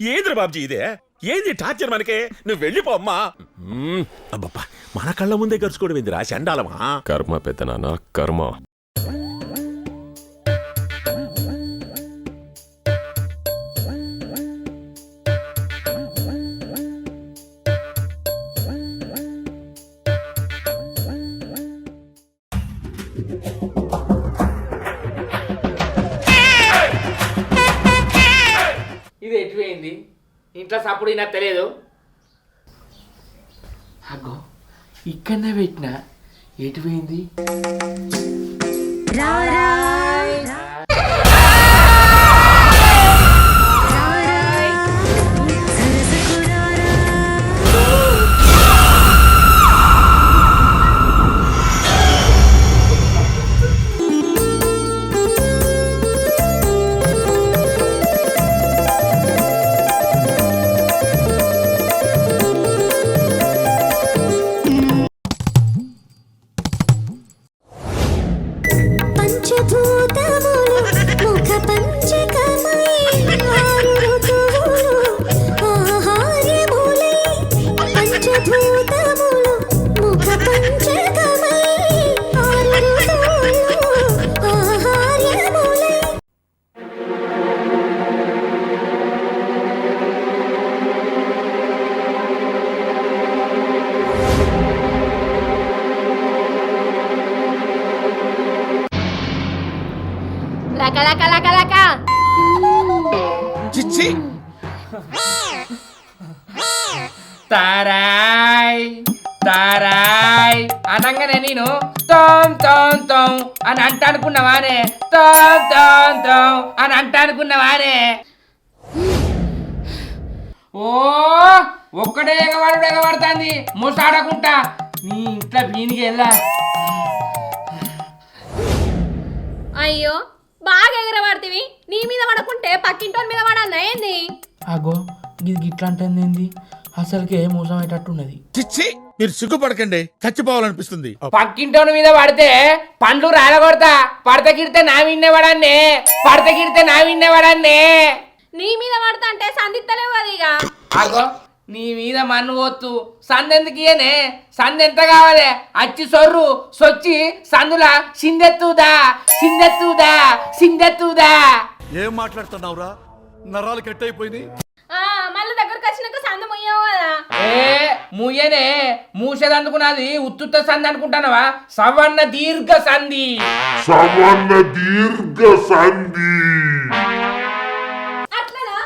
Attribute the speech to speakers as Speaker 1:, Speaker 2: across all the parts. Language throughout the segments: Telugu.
Speaker 1: ఏంద్ర బాబ్జీ ఇదే? ఏంది టార్చర్ మనకే? నువ్వు వెళ్ళిపో అమ్మా. మ్మ్, అబ్బబ్బా మన కళ్ళ ముందే గరుచుకోవడం ఏందిరా? చండాలమా?
Speaker 2: కర్మ పెద్దనాన్న కర్మ.
Speaker 3: ఎటుపోయింది ఇంట్లో సప్పుడు నాకు తెలియదు. అగ్గో ఇక్కడనే పెట్టినా. 葡萄。అనగానే నేను తోం తోం తోం అని అంట అనుకున్నావానే. తోం తోం తోం అని అంట అనుకున్నావానే. ఓ ఒక్కడే ఎగవాడు ఎగబడుతుంది ముసాడకుంటా. నీ ఇంట్లో బీనికి వెళ్ళా.
Speaker 4: అయ్యో బాగా ఎగరబడితివి నీ మీద పడకుంటే పక్కింటోని మీద పడన్నా ఏంది?
Speaker 5: అగో ఇది గిట్లా అంటుంది అసలుకే మోసం అయ్యేటట్టున్నది
Speaker 6: చిచ్చి! మీరు సిగ్గుపడకండి చచ్చిపోవాలనిపిస్తుంది.
Speaker 3: పక్కింటోని మీద పడితే పండ్లు రాలగొడతా. పడత గిడితే నా విన్నే పడన్నే. పడత గిడితే నా విన్నే పడన్నే.
Speaker 4: నీ మీద పడతా అంటే సందిత్తలేవు అది ఇక.
Speaker 3: అగో నీ మీద మన్ను పోతు సందెందుకు ఇయనే సందెంత కావాలి? అచ్చి సొర్రు సొచ్చి సందులా సిందెత్తుదా? సిందెత్తుదా? సిందెత్తుదా?
Speaker 7: ఏం మాట్లాడుతున్నావురా? నరాలు కట్ అయిపోయింది
Speaker 4: ఆ, మళ్ళీ దగ్గరకు వచ్చినాక సంద ముయ్యవు కదా.
Speaker 3: ఏ మూయనే మూసేదందుకున్నది ఉత్తుత్త సంధి అనుకుంటానవా? సవర్ణ దీర్ఘ సంధి.
Speaker 8: సవర్ణ దీర్ఘ సంధి.
Speaker 4: అట్లనా?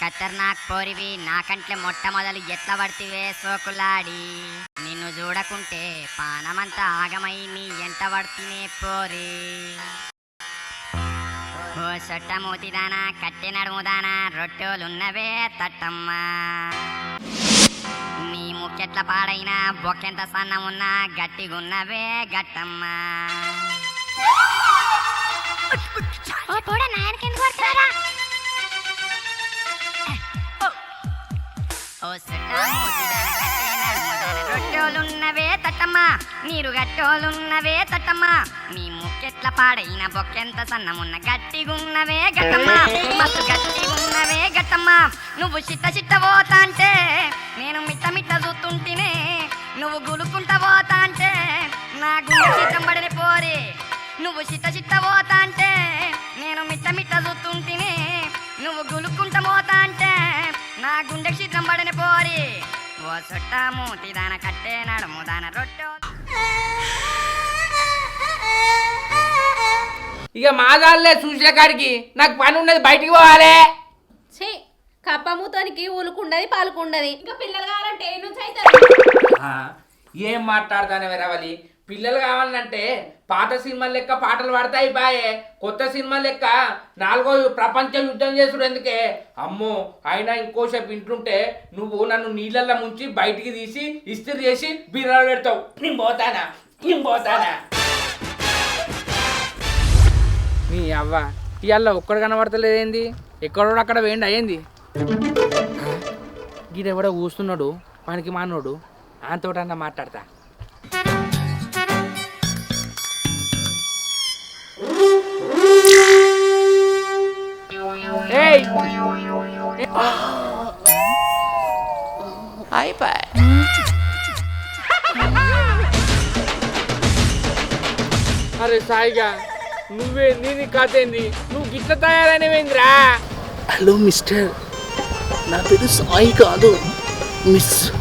Speaker 9: ఖతర్నాక్ పోరివి నాకంటే మొట్టమొదలు ఎట్ల పడితివే సోకులాడి. నిన్ను చూడకుంటే పానమంతా ఆగమై నీ ఎంట పడుతునే పోరి. ఓ సొట్ట మూతిదానా కట్టె నడుముదానా రొట్టెలున్నవే తట్టమ్మా. నీ ముక్కెట్ల పాడైనా బొక్కెంత సన్నమున్నా గట్టిగున్నవే గట్టమ్మా ఓ పోడా నాయనకెందుకు పడుతున్నారా ఓ రొట్టెలున్నవే తట్టమ్మా నీరు గట్టోలున్నవే తట్టమ్మా. నీ ముక్కెట్ల పాడైన బొక్కెంత సన్నమున్న గట్టిగున్నవే గట్టమ్మా మస్తు గట్టిగున్నవే గట్టమ్మా నువ్వు చిట్ట చిట్ట పోతాంటే నేను మిట్ట మిట్ట చూస్తుంటేనే. నువ్వు గులుకుంట పోతాంటే నా గుండె చిత్తం పడిన నువ్వు చిట్ట చిట్ట పోతాంటే నేను మిట్ట మిట్ట చూస్తుంటేనే. నువ్వు గులుకుంట పోతాంటే నా గుండె చిత్రం పడిన పోరి. ఓ సొట్ట మూతి దాన కట్టే నడుము దాన రొట్టె.
Speaker 3: ఇక మాదాలే చూసే కాడికి నాకు పని ఉన్నది బయటికి పోవాలి.
Speaker 4: ఛీ కప్పమూతోనికి ఉలుకుండది పాలుకుండది. ఇంకా పిల్లలు కావాలంటే ఏ నుంచి అవుతారు
Speaker 3: ఆ, ఏం మాట్లాడతానే రవలి? పిల్లలు కావాలంటే పాత సినిమాలు లెక్క పాటలు పడతాయి బాయే కొత్త సినిమా లెక్క నాలుగో ప్రపంచ యుద్ధం చేసుడు ఎందుకే? అమ్మో అయినా ఇంకోసేపు ఇంటుంటే నువ్వు నన్ను నీళ్ళల్లో ముంచి బయటికి తీసి ఇస్త్రీ చేసి బీరాలు పెడతావు. నేను పోతానా? నేను పోతానా? నీ అవ్వ ఇవాళ ఒక్కడు కనబడతలేదేంది ఎక్కడో అక్కడ వేయండి అయ్యింది. గీడెవడో కూస్తున్నాడు మనకి మానోడు. ఆయనతోటన్నా మాట్లాడతా. అరే సాయిగా నువ్వే నీ కథ ఏంది నువ్వు గిట్ల తయారైనవేంద్రా?
Speaker 1: Hello mister. నా పేరు సాయి కాదు. మిస్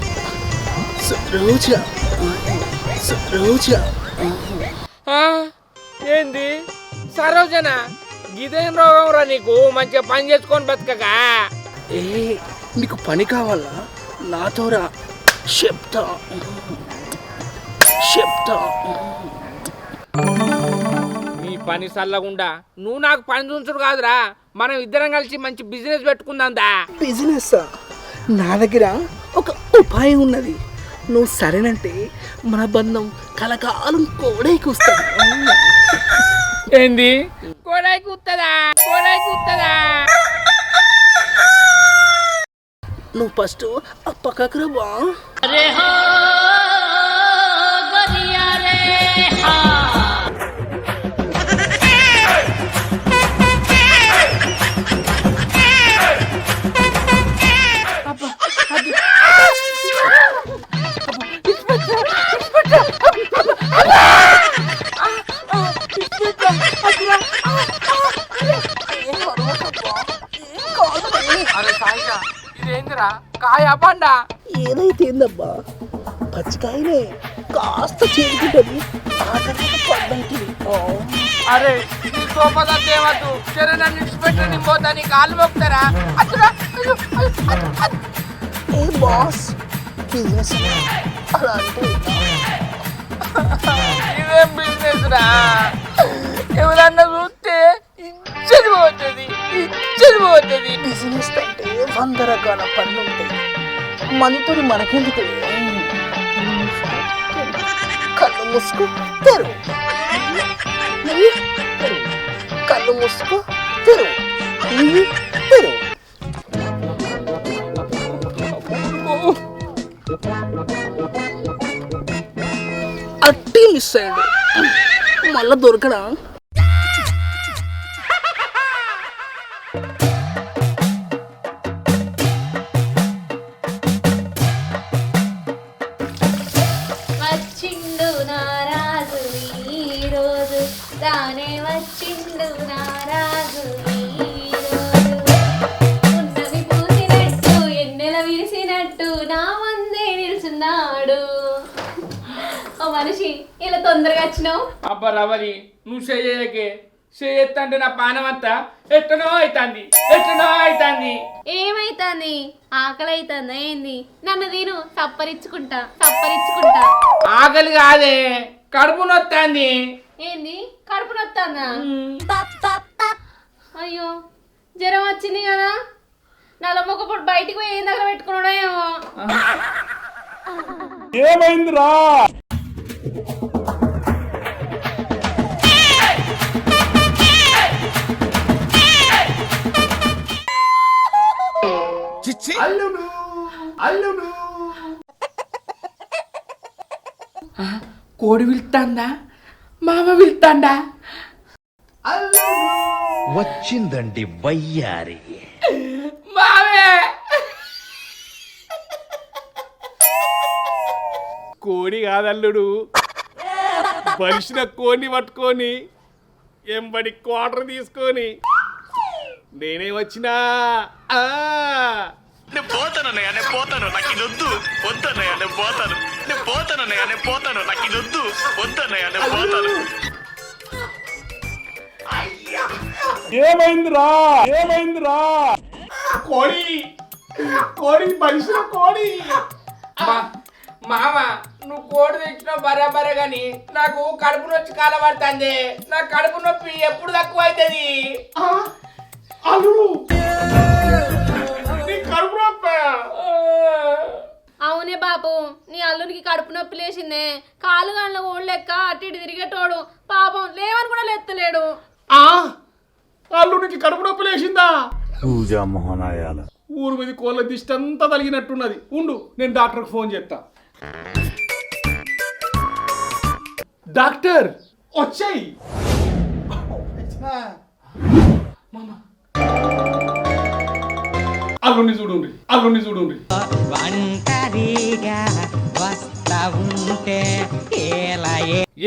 Speaker 1: సరోజా. సరోజా.
Speaker 3: ఆ? ఏంది? సరోజన? గిదేం రోగం రా నీకు? మంచిగా పని చేసుకొని బతకగా
Speaker 1: ఏ నీకు పని కావాలా? నాతో రా. చెప్తా. చెప్తా.
Speaker 3: నీ పని సల్లగుండా. నువ్వు నాకు పని చూంచుడు కాదురా. మనం ఇద్దరం కలిసి మంచి బిజినెస్ పెట్టుకుందాందా
Speaker 1: బిజినెస్ నా దగ్గర ఒక ఉపాయం ఉన్నది. నువ్వు సరేనంటే మన బంధం కలకాలం కోడే కూస్తుంది
Speaker 3: ఏంది? కోడాయి కూత్తదా కోడాయి కూత్తదా
Speaker 1: నువ్వు ఫస్ట్ ఆ పక్కకు రా బా.
Speaker 3: ఇదేందిరా కాయ పండా?
Speaker 1: ఏదైతే ఏందబ్బా పచ్చికాయనే కాస్త చేరుకుంటుంది
Speaker 3: అరే నీ సోపద దేవద్దు సరే నన్ను విడిచిపెట్టి నీ పోతా నీ కాళ్ళు మొక్కుతారా? అచ్చురా.
Speaker 1: ఏ బాస్ బిజినెస్ అలా అంటే
Speaker 3: ఇదేం బిజినెస్ రా? ఎవరన్నా చూస్తే ఇచ్చేది పోతుంది. ఇచ్చేది
Speaker 1: బిజినెస్ అంటే వంద రకాల పనులు ఉంటాయి మనతో మనకెందుకు కళ్ళు ముసుకు తెరువు. కళ్ళు ముసుకు తెరువు. తెరువు. అట్టి మిస్ అయ్యాడు. మళ్ళా దొరకడా?
Speaker 3: అబ్బా రవలి నువ్వు చేయకే చేయొత్తంటే నా పానం అంతా ఎట్టనో అవుతుంది ఎట్టనో అవుతుంది
Speaker 4: ఏమైతుంది? ఆకలి అవుతుందా ఏంది? నన్ను తిను సప్పరించుకుంటా సప్పరించుకుంటా
Speaker 3: ఆకలి కాదే. కడుపు నొత్తాంది.
Speaker 4: ఏంది? కడుపు నొత్తాందా? అయ్యో జ్వరం వచ్చింది కదా. నల్లమొక్కప్పుడు బయటికి పోయి ఏం దగ్గర పెట్టుకున్నాడో ఏమో.
Speaker 7: చిచ్చి
Speaker 3: కోడి పిలుతాందా మామ పిలుతాండా
Speaker 10: వచ్చిందండి వయ్యారి.
Speaker 3: మామే! కోడి కాదల్లుడు. బలిసిన కోడిని పట్టుకొని ఎంబడి క్వార్టర్ తీసుకొని నేనే వచ్చినా. ఆ.
Speaker 10: నేను పోతానన్నయ్య నేను పోతాను. నాకు ఇది వద్దు. వద్దన్నయ్య నేను పోతాను. నేను పోతానన్నయ్య నేను పోతాను. నాకు ఇది వద్దు. వద్దన్నయ్య నేను పోతాను.
Speaker 3: కోడి. కోడి బలిసిన కోడి. మామ నువ్వు కోడి తెచ్చినావు బరాబరే గాని నాకు కడుపు నొచ్చి కాల పడుతుంది. నా కడుపు నొప్పి ఎప్పుడు తక్కువ అవుతుంది? నొప్పి
Speaker 4: అవునే బాపు నీ అల్లునికి కడుపు నొప్పి లేచిందే. కాలు గంటల ఓడి లెక్క అటు ఇటు తిరిగేటోడు పాపం లేవని కూడా లెత్తలేడు.
Speaker 3: అల్లుడికి కడుపు నొప్పి లేచిందా? ఊరు మీద కోళ్ళ దిష్టి అంతా తలిగినట్టున్నది. ఉండు నేను డాక్టర్కి ఫోన్ చేస్తా డాక్టర్ వచ్చాయి.
Speaker 7: అల్లుని చూడుండ్రి అల్లుని చూడుండ్రి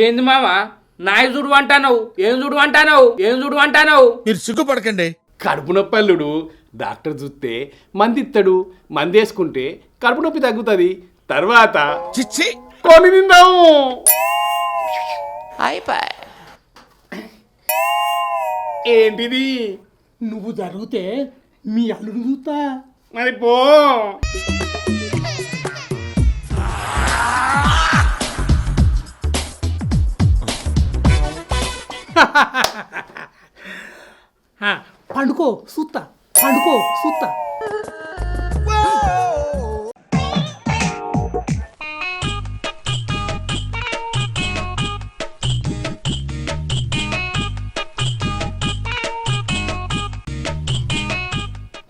Speaker 3: ఏంది మామ నాయ చూడు అంటానవు ఏం చూడు అంటానవు ఏం చూడు అంటానవు?
Speaker 6: మీరు సిగ్గుపడకండి.
Speaker 7: కడుపు నొప్పి అల్లుడు డాక్టర్ చూస్తే మంది ఇస్తాడు మంది వేసుకుంటే కడుపు నొప్పి తగ్గుతుంది. తర్వాత
Speaker 6: చిచ్చి.
Speaker 7: కొని తిందాము ఏంటిది? నువ్వు జరిగితే మీ చూస్తా మరి పో పండుకో సూత్త పండుకో సూత్త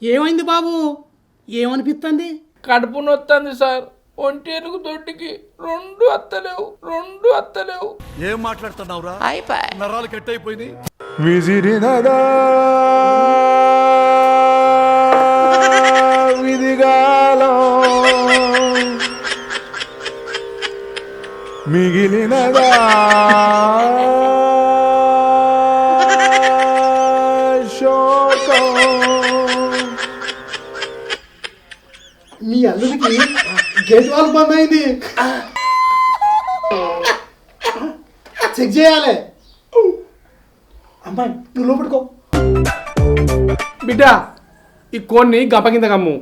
Speaker 7: ఏమైంది బాబు? ఏమనిపిస్తుంది?
Speaker 3: కడుపు నొత్తంది సార్. ఒంటేనుగు దొడ్డికి రెండు అత్తలేవు రెండు అత్తలేవు.
Speaker 7: ఏం మాట్లాడుతున్నావురా? నరాలు కట్
Speaker 8: విధిగాలం. మిగిలినదా
Speaker 5: గేట్ వాల్ బంద్ అయింది చెక్ చేయాలి. అమ్మాయి నువ్వు లోపడుకో
Speaker 7: బిడ్డ ఈ కోన్ని గంప కింద కమ్ము.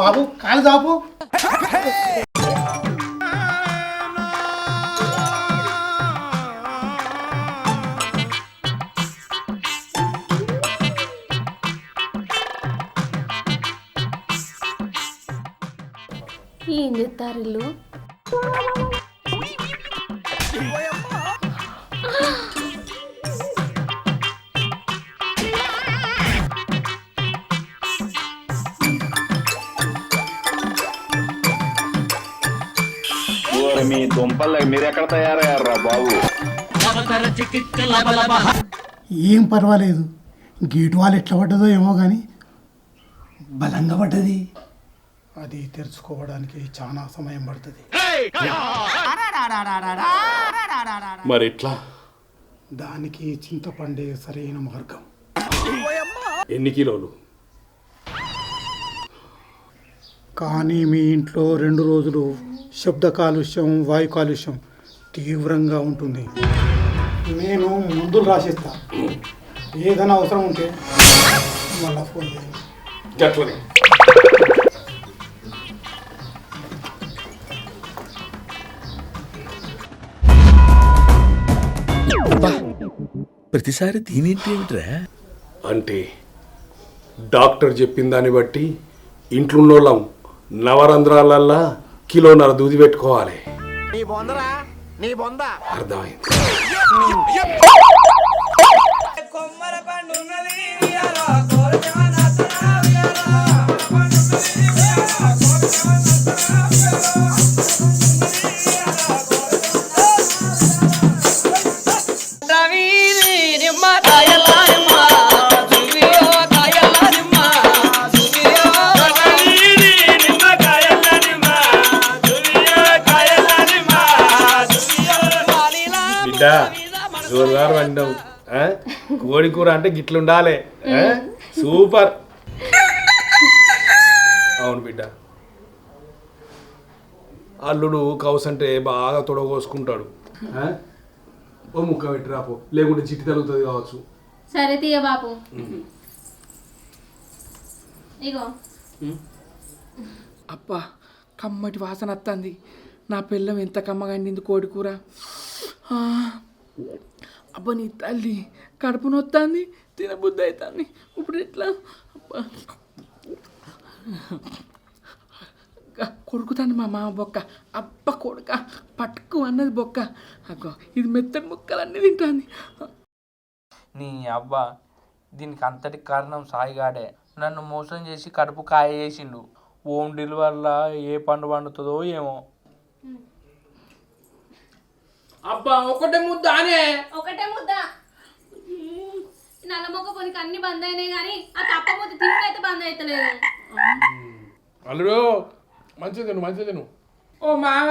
Speaker 5: బాబు కాలు చాపు.
Speaker 10: మీ దుంపలు మీరెక్కడ తయారయ్యారా బాబు?
Speaker 5: ఏం పర్వాలేదు. గేట్ వాల్ ఎట్లా పడ్డదో ఏమో కానీ బలంగా పడ్డది. అది తెరుచుకోవడానికి చాలా సమయం పడుతుంది.
Speaker 7: మరి ఎట్లా?
Speaker 5: దానికి చింతపండే సరైన మార్గం.
Speaker 7: ఎన్ని కిలోలు?
Speaker 5: కానీ మీ ఇంట్లో రెండు రోజులు శబ్ద కాలుష్యం వాయు కాలుష్యం తీవ్రంగా ఉంటుంది. నేను మందులు రాసిస్తా. ఏదైనా అవసరం ఉంటే మళ్ళా ఫోన్ చేయండి
Speaker 1: ప్రతిసారి దీనేంటి ఏమిట్రా?
Speaker 7: అంటే డాక్టర్ చెప్పిన దాన్ని బట్టి ఇంట్లోళ్ళం నవరంధ్రాలల్లా కిలోన్నర దూది పెట్టుకోవాలి.
Speaker 6: నీ బొందరా? నీ బొంద?
Speaker 7: అర్థమైంది. బిడ్డ కోడి కూర అంటే గిట్లుండాలి? సూపర్. అవును బిడ్డ. అల్లుడు కౌస్ అంటే బాగా తొడగోసుకుంటాడు. ఆ? ఓ ముక్క పెట్టి రాపో లేకుంటే చిట్టి తగులుతుంది కావచ్చు.
Speaker 4: సరే తీయ బాపు. ఇగో.
Speaker 3: అబ్బా కమ్మటి వాసన వస్తుంది నా పిల్లం ఎంత కమ్మగా కోడి కూర. ఆ, అబ్బా నీ తల్లి కడుపు నొత్తాంది తినబుద్ధి అవుతుంది ఇప్పుడు ఎట్లా కొరుకుతాను మా మామ బొక్క అబ్బ కొడుక పట్టుకు అన్నది బొక్క అగ్గో ఇది మెత్తటి ముక్కలన్నీ తింటాంది నీ అబ్బా దీనికి అంతటి కారణం సాయిగాడే నన్ను మోసం చేసి కడుపు కాయ చేసిండు హోమ్ డెలివరీలా ఏ పండు పండుతుందో ఏమో అబ్బా ఒకటే ముద్ద అనే.
Speaker 4: ఒకటే ముద్ద. మ్మ్. నల్ల మొక్క పొనికి అన్ని బంద్ అయినాయి కానీ ఆ తప్ప ముద్ద తిన్నైతే బంద్ అవుతలేదు
Speaker 7: అల్లుడు మంచిది తిను మంచిది తిను.
Speaker 3: ఓ మామ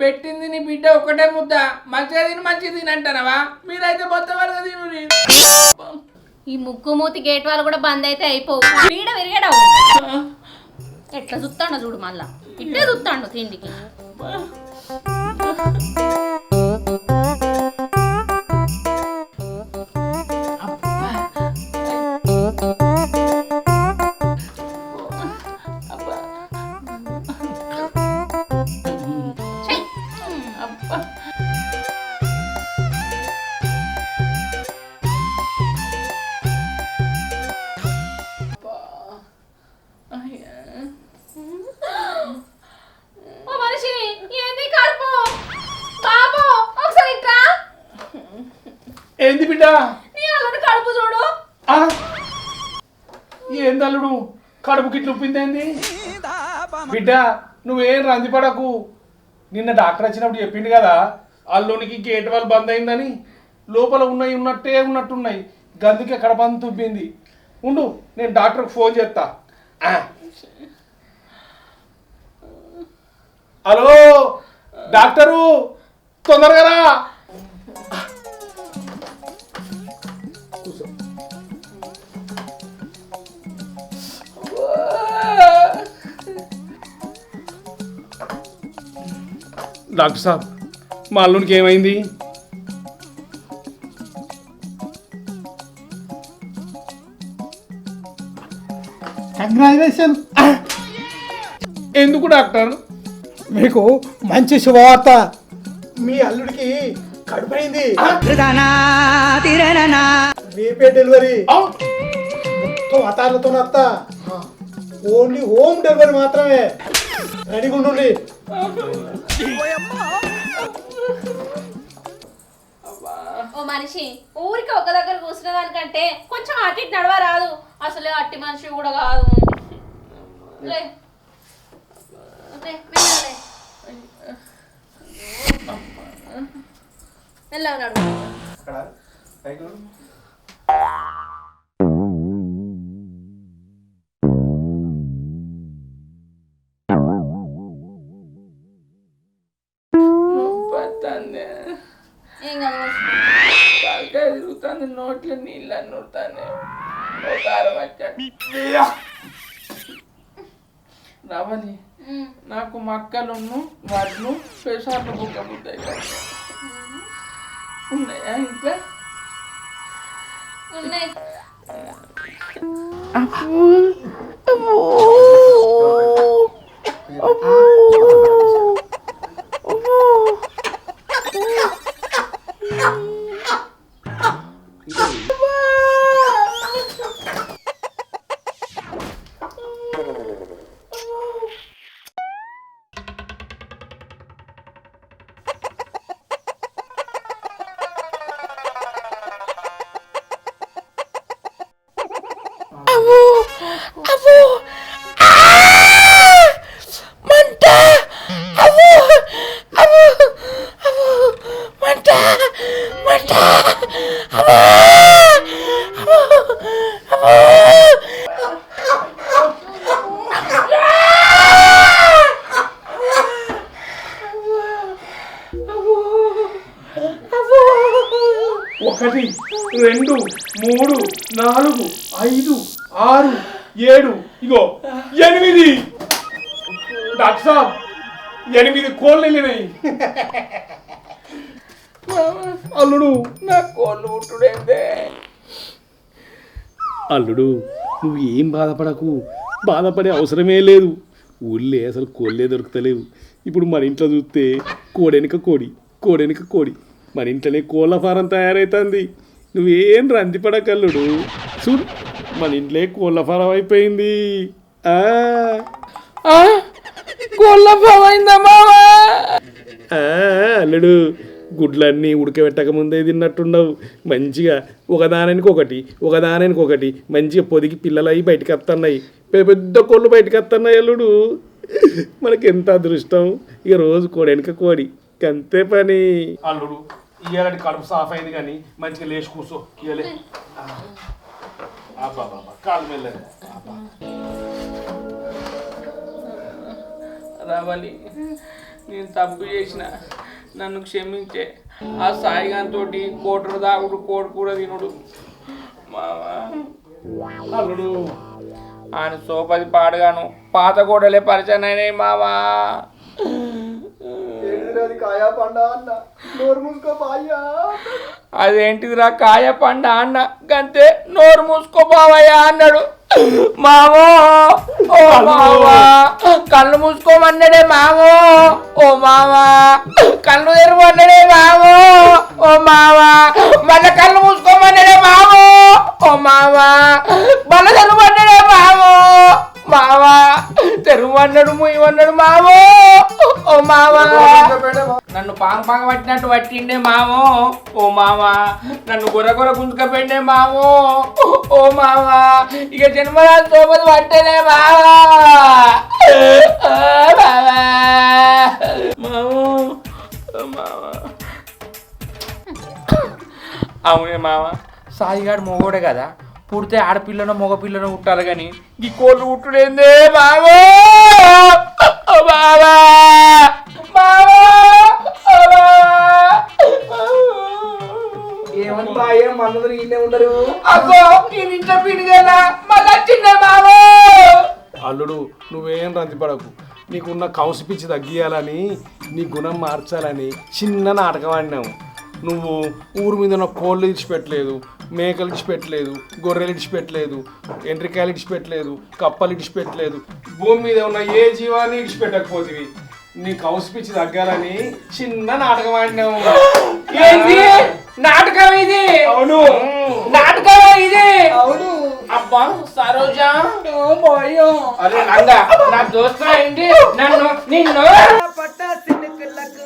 Speaker 3: పెట్టింది నీ బిడ్డ ఒకటే ముద్ద. మంచిగా తిని మంచిగా తిని అంటానవా? మీరైతే మొత్తం వరకు తిను
Speaker 4: ఈ ముక్కు మూతి గేట్ వాళ్ళు కూడా బంద్ అయితే అయిపోవు. పీడ విరిగడవు ఎట్లా చూస్తాడో చూడు మళ్ళా. ఇట్టే చూస్తాడు తిండికి. ఏంది
Speaker 7: బిడ్డ?
Speaker 4: కడుపు చూడు?
Speaker 7: ఏంది అల్లుడు? కడుపు గిట్లు ఉప్పిందేంది బిడ్డ నువ్వేం రందిపడకు నిన్న డాక్టర్ వచ్చినప్పుడు చెప్పిండు కదా అల్లునికి గేట్ వాళ్ళు బంద్ అయిందని లోపల ఉన్నాయి ఉన్నట్టే ఉన్నట్టున్నాయి. గందుకే కడపంత ఉబ్బింది ఉండు నేను డాక్టర్కి ఫోన్ చేస్తా. హలో డాక్టరు తొందరగా రా. డాక్టర్ సాబ్ మా అల్లునికి ఏమైంది?
Speaker 5: కంగ్రాచులేషన్
Speaker 7: ఎందుకు డాక్టర్?
Speaker 5: మీకు మంచి శుభవార్త. మీ అల్లుడికి కడుపైంది. రేపే డెలివరీ. మొత్తం అతార్లతో అత్త ఓన్లీ హోమ్ డెలివరీ మాత్రమే. రెడీగా ఉండండి.
Speaker 4: మనిషి ఊరికి ఒక దగ్గర కూర్చున్న దానికంటే కొంచెం అటు ఇటు నడవ రాదు అసలు అట్టి మనిషి కూడా కాదు. లే. లే,
Speaker 3: తిరుగుతుంది నోట్లో నీళ్ళు అన్ని ఉడతాను. ఓ కారం రవలి. నాకు మక్కలును వడ్లు పెసార్లు బుక్క బుద్ధ ఉన్నాయా ఇంకా?
Speaker 4: ఉన్నాయి.
Speaker 7: కోళ్ళు వెళ్ళినాయి అల్లుడు
Speaker 3: నా కోళ్ళు
Speaker 7: అల్లుడు నువ్వు ఏం బాధపడకు. బాధపడే అవసరమే లేదు. ఊళ్ళే అసలు కోళ్ళే దొరుకుతలేవు. ఇప్పుడు మన ఇంట్లో చూస్తే కోడెనక కోడి కోడెనక కోడి. మన ఇంట్లోనే కోళ్ళ ఫారం తయారవుతుంది నువ్వేం రందిపడకల్లుడు చూడు మన ఇంట్లో కోళ్ళ ఫారం అయిపోయింది. ఆ?
Speaker 3: కోళ్ళ మావా
Speaker 7: అల్లుడు గుడ్లన్నీ ఉడకబెట్టక ముందే తిన్నట్టున్నావు. మంచిగా ఒకదానికి ఒకటి ఒకదానికి ఒకటి మంచిగా పొదిగి పిల్లలు బయటకు వస్తున్నాయి పెద్ద కోళ్ళు బయటకు వస్తున్నాయి అల్లుడు. మనకి ఎంత అదృష్టం? ఇక రోజు కోడి వెనక కోడి. అంతే పని. అల్లుడు ఇయ్యాలంటే కడుపు సాఫ్ అయింది కానీ మంచిగా లేచి కూర్చో. ఇయ్యలే. కాలు మెల్లగా.
Speaker 3: రావాలి. నేను తప్పు చేసిన. నన్ను క్షమించే. ఆ సాయిగాంతో కోటరు దాగుడు కోడి కూర తినుడు.
Speaker 7: అల్లుడు.
Speaker 3: ఆయన సోపది పాడగాను. పాత గోడలే పరిచయం అయినాయి మావా. అదేంటిదిరా కాయ పండ అన్న? గంతే నోరు మూసుకోపోవయ్యా అన్నాడు. మావో ఓ మావా కళ్ళు మూసుకోమన్నాడే మావో ఓ మావా కళ్ళు తెరవన్నాడే మావో ఓ మావా మళ్ళీ కళ్ళు మూసుకోమన్నాడే మావో ఓ మావా మళ్ళీ తెరవన్నాడే మావో మావా తెరువన్నాడు ముయ్యమన్నాడు మావో ఓ మావా. పాంగ పాంగ పట్టినట్టు పట్టిండే మావో. ఓ మావా నన్ను గుర్ర గుర్ర గుంజుకపోయిండే మావో. ఓ మావా ఇక జన్మరాజు సోపది పట్టలే మావా. మావో మావా. అవునే మావ సాయిగాడు మొగోడే కదా. పుడితే ఆడపిల్లనో మగపిల్లనో పుట్టాలి కానీ ఈ కోళ్ళు పుట్టుడేందే బావో బావా
Speaker 6: బావా బాయ్ మనందరూ ఇన్నే ఉండరు?
Speaker 3: అగో ఈ నింట పిండిదేనా మళ్ళా చిన్న మావో!
Speaker 7: అల్లుడు నువ్వేం రంతిపడకు నీకున్న కౌసు పిచ్చి తగ్గియాలని నీ గుణం మార్చాలని చిన్న నాటకం ఆడినావు. నువ్వు ఊరు మీద ఉన్న కోళ్ళు ఇడిచిపెట్టలేదు మేకలు ఇడిచిపెట్టలేదు గొర్రెలు ఇడిచిపెట్టలేదు ఎండ్రికాయలు ఇడిచిపెట్టలేదు కప్పలు ఇడిచిపెట్టలేదు. భూమి మీద ఉన్న ఏ జీవాన్ని ఇడిచిపెట్టకపోతివి? నీ కౌసు పిచ్చి తగ్గాలని చిన్న నాటకం ఆడినావు.
Speaker 3: ఏంది? నాటకం ఇది.
Speaker 7: అవును.
Speaker 3: నాటకం ఇది. అవును. అబ్బా సరోజా. అరే నంగా నా దోస్తా ఏంటి? నన్ను నిన్ను. పట్ట చిన్న పిల్లకు